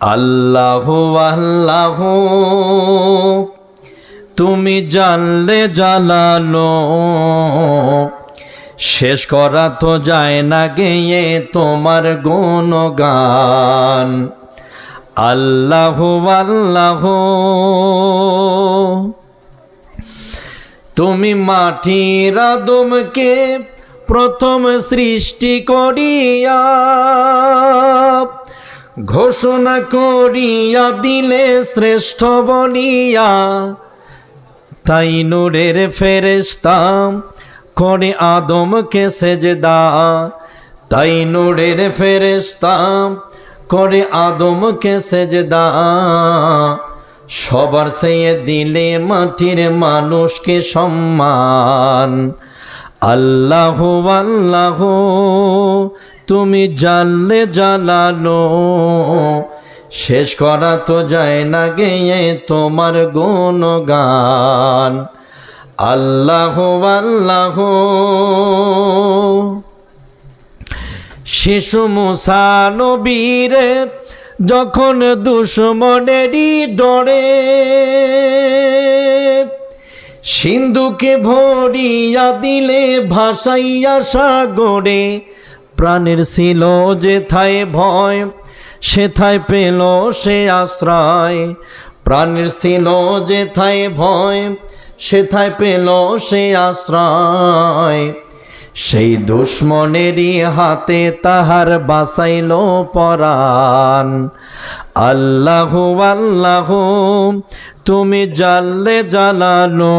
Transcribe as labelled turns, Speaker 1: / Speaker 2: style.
Speaker 1: আল্লাহ আল্লাহ। তুমি জানলে জালালো। শেষ করা তো যায় না গেয়ে তোমার গুণগান। আল্লাহ আল্লাহ। তুমি মাটির আদমকে প্রথম সৃষ্টি করিয়া ঘোষণা করিয়া দিলে শ্রেষ্ঠ বলিয়া, তাই নূরের ফেরেস্তা করে আদমকে সেজদা। তাই নূরের ফেরেস্তা করে আদমকে সেজদা। সবার চেয়ে দিলে মাটির মানুষকে সম্মান। আল্লাহ আল্লাহ তুমি জানলে জ্বালালো শেষ করা তো যায় না গেয়ে তোমার গুণগান। আল্লাহ আল্লাহ। শিশু মুসানবীরে যখন দুশ্মনেরই ডরে, সিন্ধুকে ভরিয়া দিলে ভাসাইয়া সাগরে প্রাণের ছিল যেথায় ভয় সেথায় পেল, সে আশ্রয়। প্রাণের ছিল যেথায় ভয় সেথায় পেল, সে আশ্রয়। সেই দুশ্মনেরই হাতে তাহার বাসাইল পরাণ। আল্লাহ আল্লাহ, তুমি জানলে জ্বালালো